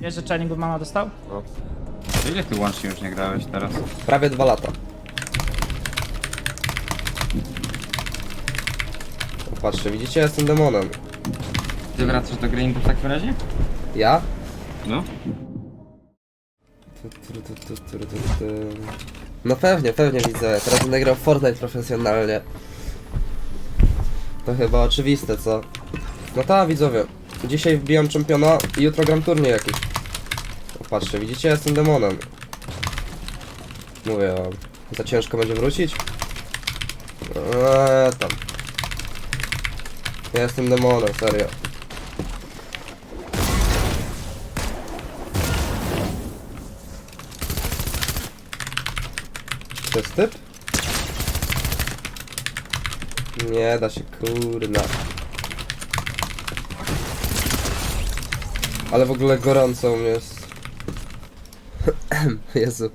Wiesz, że trening mama dostał? No. Ile ty łącznie już nie grałeś teraz? Prawie dwa lata. Patrzcie, widzicie, ja jestem demonem. Ty wracasz do gry w takim razie? Ja? No. Tu, tu, tu, tu, tu, tu, tu. No pewnie, pewnie widzę. Teraz będę grał w Fortnite profesjonalnie. To chyba oczywiste, co? No tak, widzowie. Dzisiaj wbijam czempiona i jutro gram turniej jakiś. Patrzcie, widzicie, jestem demonem. Mówię, o, za ciężko będzie wrócić? Eee, tam. Ja jestem demonem, serio. To jest typ? Nie da się, kurna. Ale w ogóle gorąco u mnie jest. Jezu.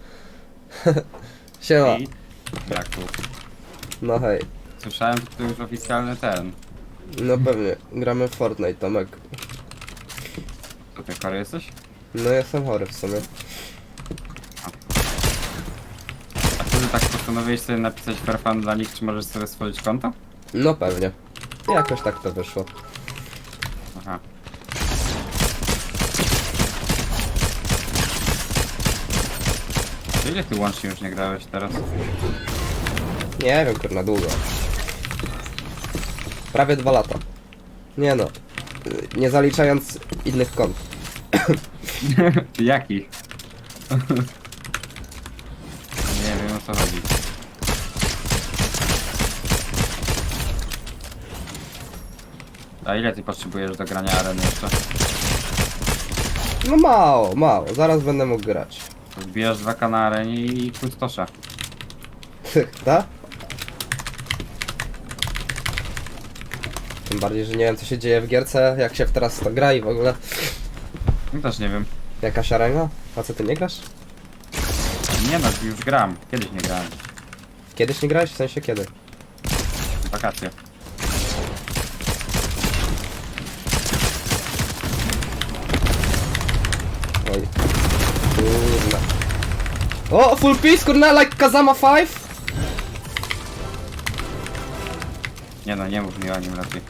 Siema. I... Jak tu? No hej. Słyszałem, że to już oficjalny ten. No pewnie. Gramy w Fortnite, Tomek. To ty chory jesteś? No jestem chory w sumie. A ty tak postanowiłeś sobie napisać farfan dla nich, czy możesz sobie stworzyć konto? No pewnie. Jakoś tak to wyszło. Aha. Ile ty łącznie już nie grałeś teraz? Nie wiem, kurna, długo. Prawie dwa lata. Nie no. Y, Nie zaliczając innych kont. Jakich? nie wiem o co chodzi. A ile ty potrzebujesz do grania areny jeszcze? No mało, mało. Zaraz będę mógł grać. Wbijasz 2K na arenie i pustosza. tak? Tym bardziej, że nie wiem co się dzieje w gierce, jak się teraz to gra i w ogóle. No też nie wiem. Jakaś arena? A co ty nie grasz? Nie no, już gram. Kiedyś nie grałem. Kiedyś nie grałeś? W sensie kiedy? Wakacje. Oj. Kurna. O, full piece, kurna, like Kazama 5? Nie no, nie mów mi o nim raczej.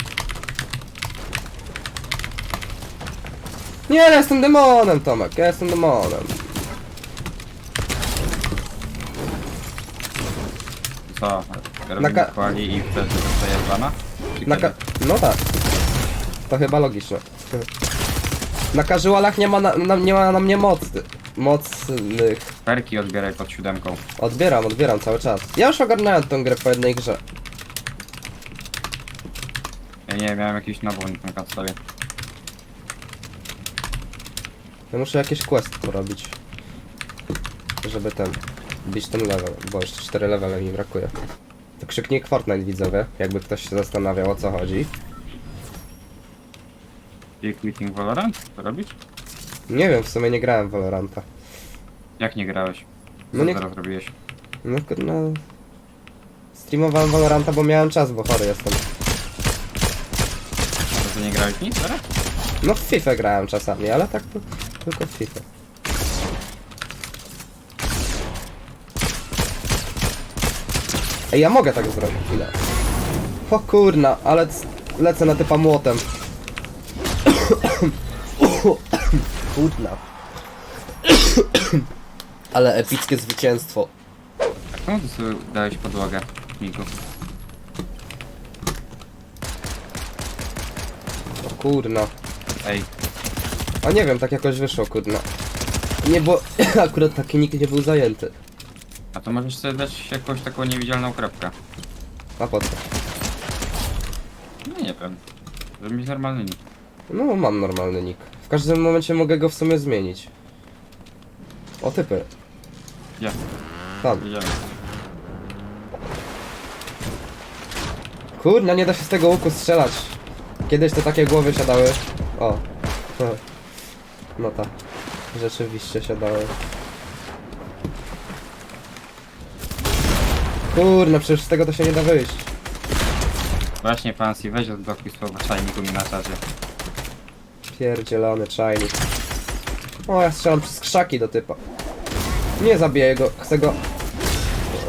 Nie, ja jestem demonem, Tomek, ja jestem demonem. Co? Robimy ka- chwali i wtedy dostaje? Czy Na kiedy? ka- no tak. To chyba logiczne. Na casualach nie ma na, na, nie ma na mnie mocy. Mocnych. Perki odbieraj pod siódemką. Odbieram, odbieram cały czas. Ja już ogarnąłem tą grę po jednej grze. Ja nie miałem jakiś nabór na podstawie. Ja muszę jakieś quest porobić. Żeby ten. Bić ten level, bo jeszcze 4 levele mi brakuje. To krzyknik Fortnite widzowie, jakby ktoś się zastanawiał o co chodzi. I quitting Valorant? Co robisz? Nie wiem, w sumie nie grałem w Valoranta. Jak nie grałeś? Co No nie- teraz robiłeś? No kurna... Streamowałem Valoranta, bo miałem czas, bo chory jestem. To ty nie grałeś nic teraz? No w FIFA grałem czasami, ale tak to, tylko w FIFA. Ej, ja mogę tak zrobić, chwilę. O kurna, ale c- lecę na typa młotem. Kurna. Ale epickie zwycięstwo. A czemu ty sobie dałeś podłogę, Miku? O kurna. Ej, A nie wiem, tak jakoś wyszło, kurna. Nie, bo akurat taki nikt nie był zajęty. a to możesz sobie dać jakąś taką niewidzialną kropkę. A po co? No nie wiem. Żeby mieć normalny nick. No, mam normalny nick. W każdym momencie mogę go w sumie zmienić. O, typy. Gdzie? Tam. Wiedziałem. Kurna, nie da się z tego łuku strzelać. Kiedyś to takie głowy siadały. O. No tak. Rzeczywiście siadały. Kurna, przecież z tego to się nie da wyjść. Właśnie Fancy, weź odblokuj słowa czajniku mi na czacie. Pierdzielony czajnik. O, ja strzelam przez krzaki do typa. Nie zabiję go, chcę go...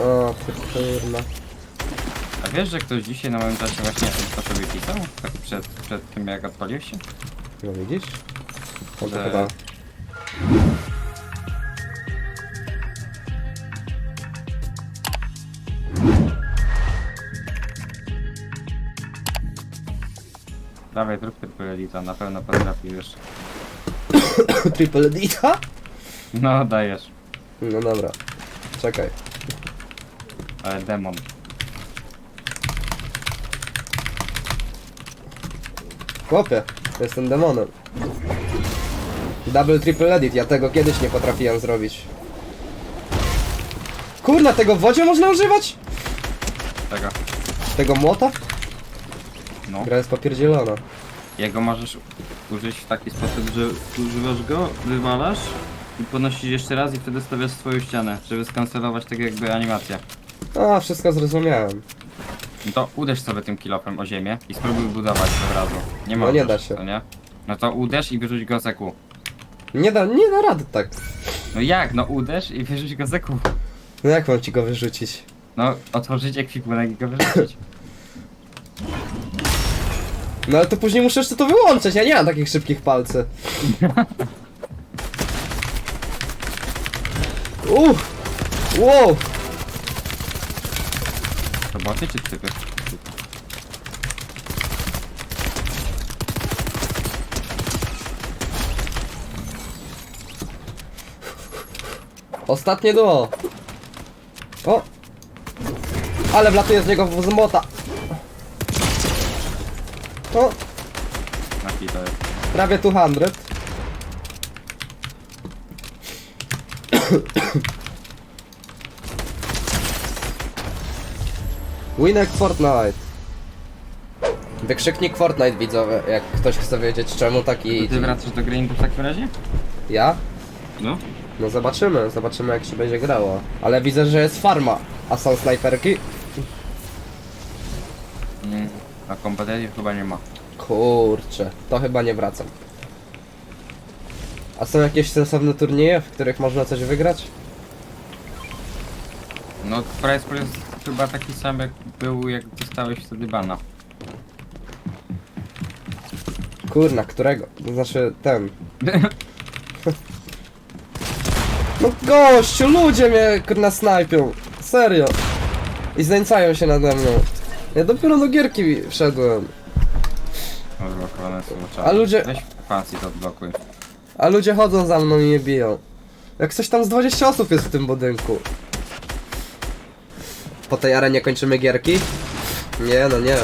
O, ty kurna. A wiesz, że ktoś dzisiaj na moim czacie właśnie to sobie pisał? Tak przed, przed tym jak odpalił się? No widzisz? To Że- chyba... Dawaj, zrób tylko Elita, na pewno potrafi już. Triple Edita? No, dajesz. No dobra. Czekaj. Ale demon. Chłopie, jestem demonem. Double triple edit, ja tego kiedyś nie potrafiłem zrobić. Kurna, tego w wodzie można używać? Tego. Tego młota? No. Gra jest popierdzielona. Jego możesz użyć w taki sposób, że używasz go, wywalasz i podnosisz jeszcze raz i wtedy stawiasz swoją ścianę, żeby skancelować tak jakby animację. A, wszystko zrozumiałem. No to uderz sobie tym kilofem o ziemię i spróbuj budować od razu. Nie No możesz, nie da się. To nie? No to uderz i wyrzuć go z EQ. Nie da, nie da rady tak. No jak? No uderz i wyrzuć go z EQ. No jak mam ci go wyrzucić? No otworzyć ekwipunek i go wyrzucić. No ale to później muszę jeszcze to wyłączyć, ja nie mam takich szybkich palcy. Uff! Wow! To boty czy typy? Ostatnie duo! O! Ale wlatuje z niego z młota! O! Naki to jest. Prawie 200. Winek Fortnite. Wykrzyknik Fortnite widzowie, jak ktoś chce wiedzieć czemu taki... Ty wracasz do gry w takim razie? Ja? No. No zobaczymy, zobaczymy jak się będzie grało. Ale widzę, że jest farma. A są snajperki? A kompetencji chyba nie ma. Kurczę, to chyba nie wracam. A są jakieś sensowne turnieje, w których można coś wygrać? No price pool jest chyba taki sam jak był jak dostałeś wtedy bana. Kurna, którego? To znaczy ten. No gościu, ludzie mnie kurna snajpią. Serio. I znęcają się nade mną. Ja dopiero do gierki wszedłem. Odblokowane są A ludzie- Weź fancy to odblokuj. A ludzie chodzą za mną i mnie biją. Jak coś tam z 20 osób jest w tym budynku. Po tej arenie kończymy gierki? Nie, no nie.